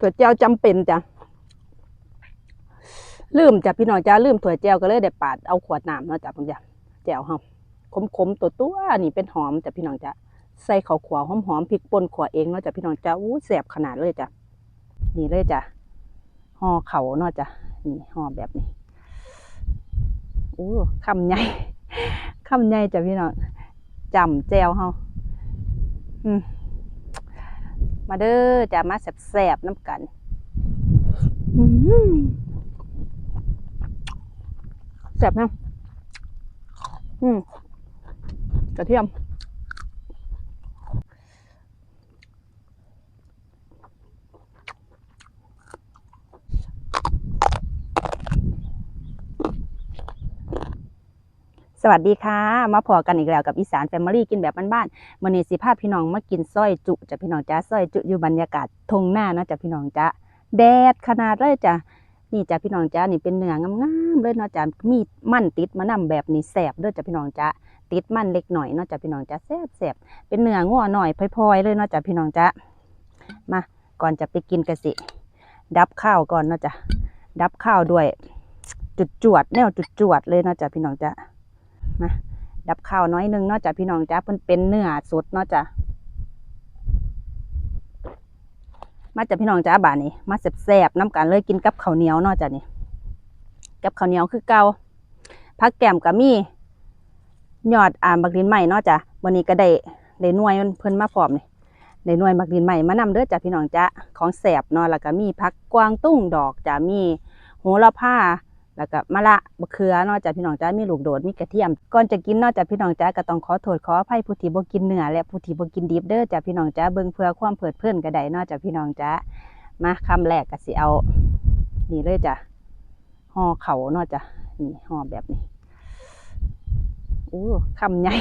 ถั่วเจียวจำเป็นจ้ะลืมจ้ะพี่น้องจ้าลืมถั่วเจียวก็เลยได้ปาดเอาขวดน้ำเนาะจ้ะพี่จ้ะแจ่วเฮาขมๆตัวตัวนี่เป็นหอมจ้ะพี่น้องจ้ะใส่ข้าวขัวหอมๆพริกป่นขัวเองเนาะจ้ะพี่น้องจ้าอู้แสบขนาดเลยจ้ะนี่เลยจ้ะห่อเข่าเนาะจ้ะนี่ห่อแบบนี้อู้คำใหญ่คำใหญ่จ้ะพี่น้องจำแจวเฮาอืม มาเด้อจะมาแสบๆน้ำกันแสบนะอืมกระเทียม สวัสดีค่ะ มาพอกันอีกแล้วกับอีสานแฟมิลี่กินแบบบ้านๆวันนี้สิพาพพี่น้องมากินสร้อยจุจะพี่น้องจ้าสร้อยจุอยู่บรรยากาศทงหน้านะจ้ะพี่น้องจ้าแดดขนาดเลยจ้ะนี่จ้ะพี่น้องจ้านี่เป็นเนื้องามๆเลยเนาะจ้ะมีมันติดมะนำแบบนี้แสบเด้อจ้ะพี่น้องจ้าติดมันเล็กหน่อยเนาะจ้ะพี่น้องจ้าแสบแสบเป็นเนื้องัวหน่อยพลอยๆเลยเนาะจ้ะพี่น้องจ้ามาก่อนจะไปกินกันสิ ดับข้าวก่อนเนาะจ้ะดับข้าวด้วย จุดจวดแนวจุดจวดเลยเนาะจ้ะพี่น้องจ้า ดับข้าวน้อยนึงเนาะจ้ะพี่น้องจ้าเพิ่นเป็นเนื้อสดเนาะจ้ะมาจ้ะพี่น้องจ้าบ้านนี้มาแซ่บๆน้ำกันเลยกินกับข้าวเหนียวเนาะจ้ะนี่กับข้าวเหนียวคือเกาผักแกมก็มียอดอ่าบักดินใหม่เนาะจ้ะวันนี้ก็ได้ได้นวยเพิ่นมาพร้อมนี่ได้นวยบักดินใหม่มานำเด้อจ้ะพี่น้องจ้าของแซ่บเนาะแล้วก็มีผักกวางตุ้งดอกจ้ะมีโหระพา แล้วก็มะละบะเขือนาะจ้ะพี่น้องจ้ามีลูกโดดมีกระเทียมก่อนจะกินนาะจ้ะพี่น้องจ้าก็ต้องขอโทษขออภัยผู้ที่บ่กินเนื้อและผู้ที่บ่กินดิบเด้อจ้ะพี่น้องจ้าเบิ่งเพื่อความเพลิดเพลินก็ได้นาะจ้ะพี่น้องจ้ามาคำแรกก็สิเอา นี่เลยจ้ะห่อเขาเนาะจ้ะนี่ห่อแบบนี้อู้คำใหญ่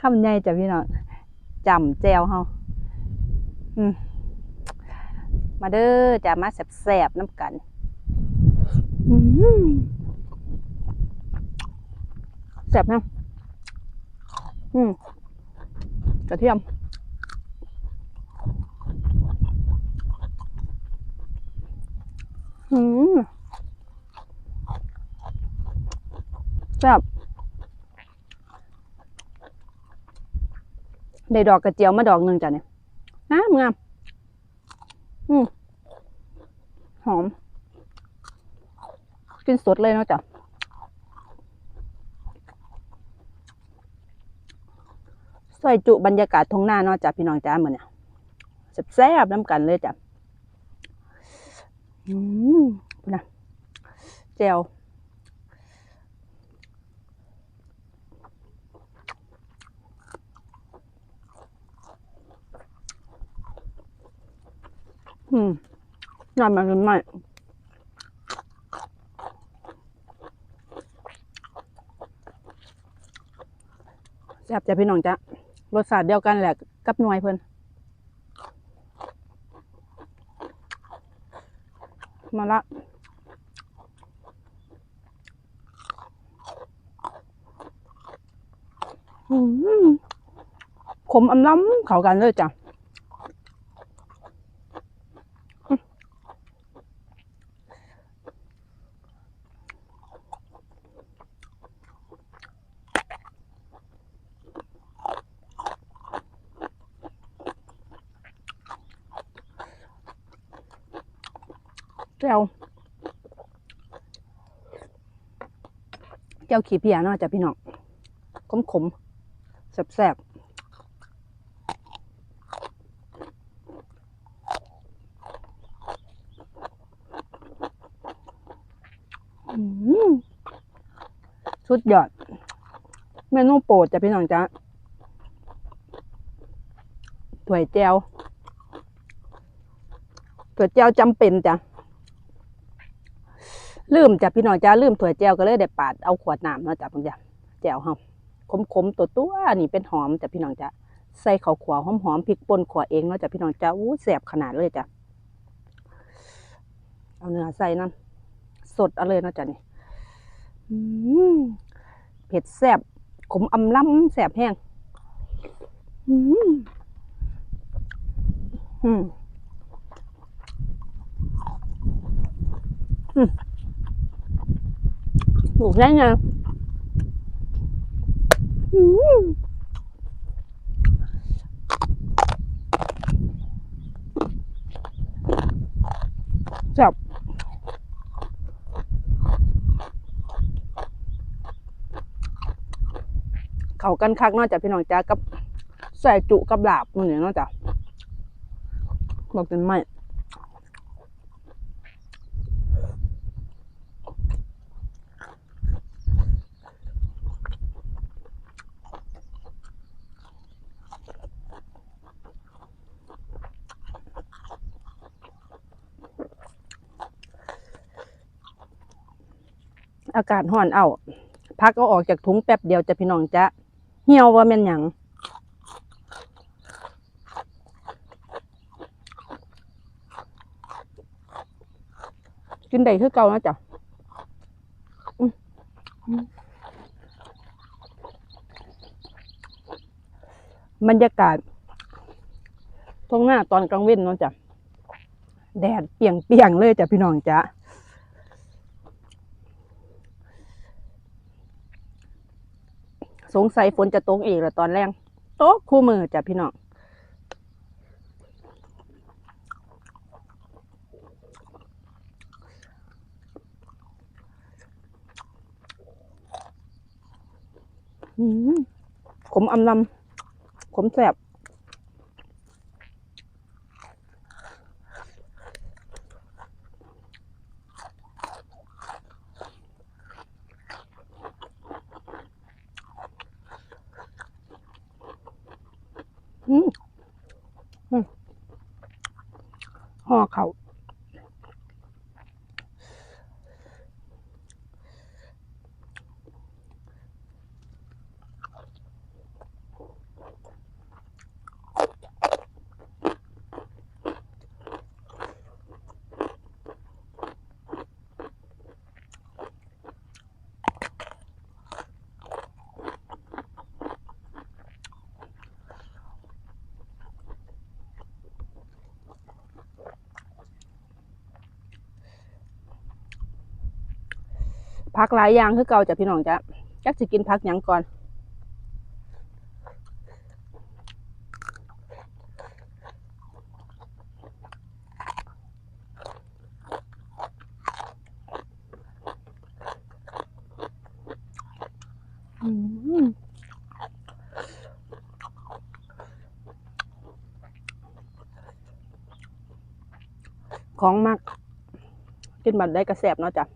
คำใหญ่จ้ะพี่น้องจำแจวเฮาอืมมาเด้อจ้ะมาแซ่บๆน้ำกัน แซ่บนะอืมกระเทียม อืมแซ่บได้ดอกกระเจียวมาดอกหนึ่งจ้ะเนี่ยงามงามอืมหอม กินสดเลยเนาะจ้ะซอยจุบรรยากาศทงหน้าเนาะจ้ะพี่น้องจ้าเหมือนเนี่ยแซ่บๆน้ำกันเลยจ้ะอืมนะแจวอืมน่ามันไม่ แซ่บจ้ะพี่น้องจ้ะรสชาติเดียวกันแหละกับหน่วยเพิ่นมาละอืมขมอำล้ำเข้ากันเลยจ้ะแจ่ วแจ่วขี้เพียเนาะจ้ะพี่น้องขมขมแซ่บๆอืมสุดยอดเมนูโปรดจ้ะพี่น้องจ้ะถั่วยแจวถั่วยแจวจำเป็นจ้ะ ลืมจ้ะพี่น้องจ้าลืมถั่วแจวก็เลยได้ปาดเอาขวดน้ำเนาะจ้ะพี่จ้ะแจวเฮาขมๆตัวตัวนี่เป็นหอมจ้ะพี่น้องจ้ะใส่ข้าวขัวหอมๆพริกป่นขัวเองเนาะจ้ะพี่น้องจ้าอู้แสบขนาดเลยจ้ะเอาเนื้อใส่น้ำสดเอาเลยเนาะจ้ะนี่เผ็ดแสบขมอำล้ำแสบแห้งอืมอืม หมูแน่ไงอืมแซ่บเขากันคักนอกจากพี่น้องจ้ากับใส่จุกับลาบมันเนี่ยนอกจากบอกเป็นไม่ อากาศห่อนเอาพักก็ออกจากถุงแป๊บเดียวจะพี่น้องจะเหี่ยวว่าแม่นหยังกินได้คือเก่านะจ๊ะมอืมบรรยากาศตรงหน้าตอนกลางเว้นเนาะจ๊ะแดดเปียงเปียงๆเลยจ้ะพี่น้องจ๊ะ สงสัยฝนจะตกอีกแล้วตอนแรกตกคู่มือจ้ะพี่น้องอืมขมอำลำขมแสบอืมอืมห่ อเขา วผักหลายอย่างคือเก่าจ้ะพี่น้องจ้ะจักสิกินผักหยังก่อนของมากกินบัดได้กระแสบเนาะจ้ะ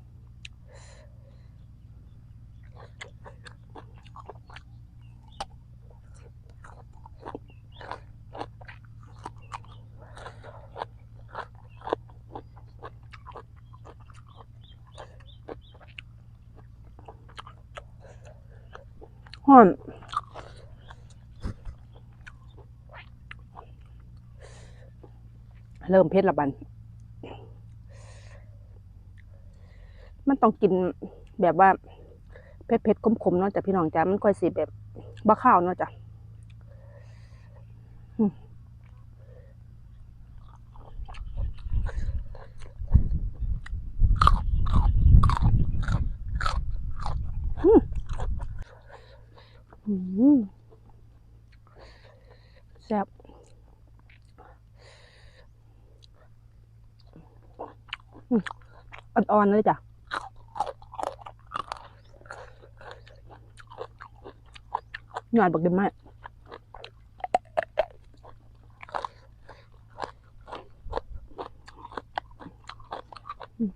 ห่อน เริ่มเผ็ดละบัน มันต้องกินแบบว่าเผ็ดเผ็ดๆขมๆเนาะจ้ะพี่น้องจ้ะมันค่อยสิแบบบ้าข้าวเนาะจ้ะแซ่บ อ่อนๆเลยจ้ะหน่อยบักเดมากอืม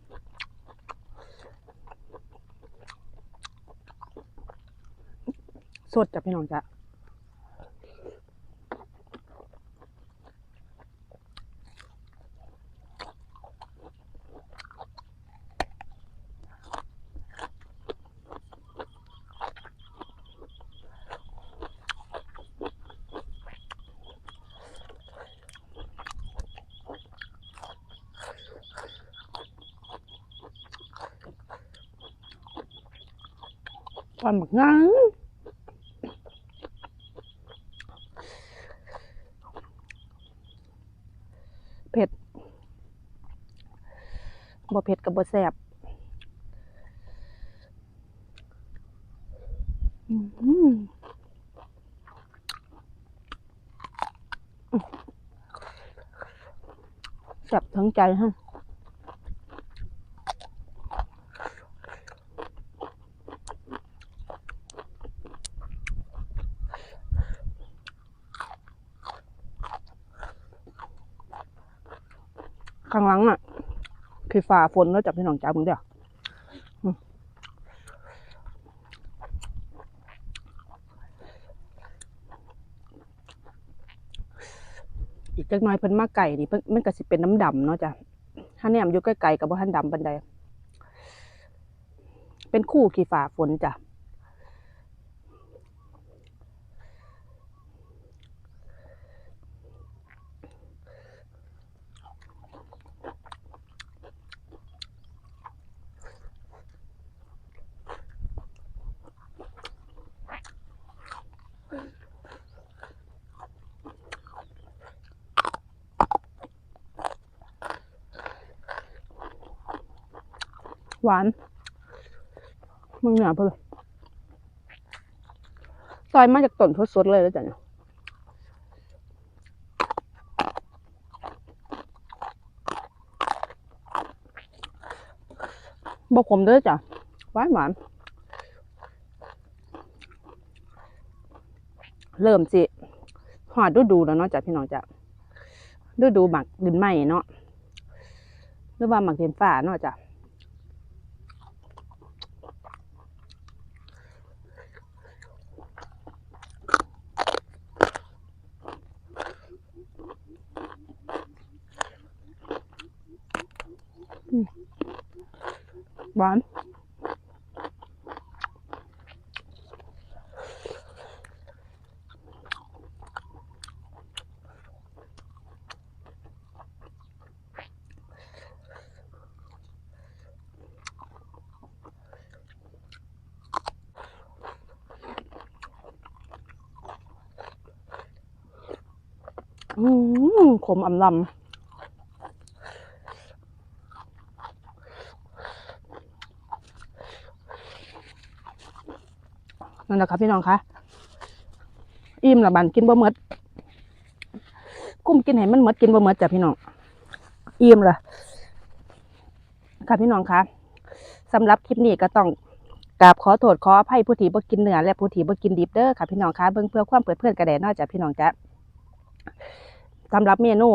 สดจ้ะพี่น้องจ้ะ อนบักง่งยเผ็ดบ่เผ็ดกับบ่แซ่บแซ่บทั้งใจฮะ คือฝ่าฝนแล้วจับพี่น้องจ้ามึงเดียวอีกจักน้อยเพิ่นมาไก่นี่เพิ่นมันก็สิเป็นน้ำดำเนาะจ้ะถ้าเนี่ยมันอยู่ใกล้ๆกับบ่ทันดำปันใดเป็นคู่ขี่ฝ่าฝนจ้ะ หวานมึงเหนือเพิ่นเลยซอยมาจากต้นสดๆเลยแล้วจ้ะเนี่ยบ่ขมเด้อจ้ะหวานหวานเริ่มสิหอดดูดูแล้วเนาะจ้ะพี่น้องจ้ะดูดูหมักดินไหมเนาะหรือว่าหมักดินฟ้าเนาะจ้ะ หวาน อืมขมอ่ำลำนั่นแหละครับพี่น้องคะอิ่มละบันกินบ่หมดกุ้มกินให้มันหมดกินบ่หมดจ้ะพี่น้องอิ่มละค่ะพี่น้องคะสำหรับคลิปนี้ก็ต้องกราบขอโทษขออภัยผู้ที่บ่กินเนื้อและผู้ที่บ่กินดิบเด้อค่ะพี่น้องคะเบิ่งเพื่อความเปิดเพื่อนกระแดนอกจากพี่น้องจ้ะ สำหรับเมนู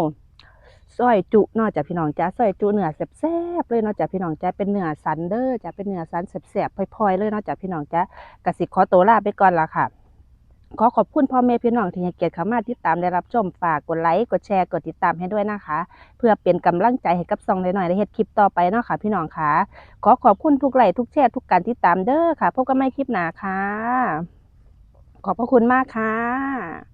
ซอยจุนอกจากพี่น้องจ้ะซอยจุเนื้อแซ่บๆเลยนอกจากพี่น้องจ้ะเป็นเนื้อสันเด้อจ้ะเป็นเนื้อสันแซ่บๆพลอยๆเลยนอกจากพี่น้องจ้ะกสิขอตัวลาไปก่อนละค่ะ ขอขอบคุณพ่อแม่พี่น้องที่ให้เกียรติเข้ามาติดตามได้รับชมฝากกดไลค์กดแชร์กดติดตามให้ด้วยนะคะ เพื่อเป็นกำลังใจให้กับซองหน่อยๆได้เฮ็ดคลิปต่อไปเนาะค่ะ พี่น้องค่ะ ขอขอบคุณทุกไลค์ทุกแชร์ทุกการติดตามเด้อค่ะพบกันใหม่คลิปหน้าค่ะ ขอบพระคุณมากค่ะ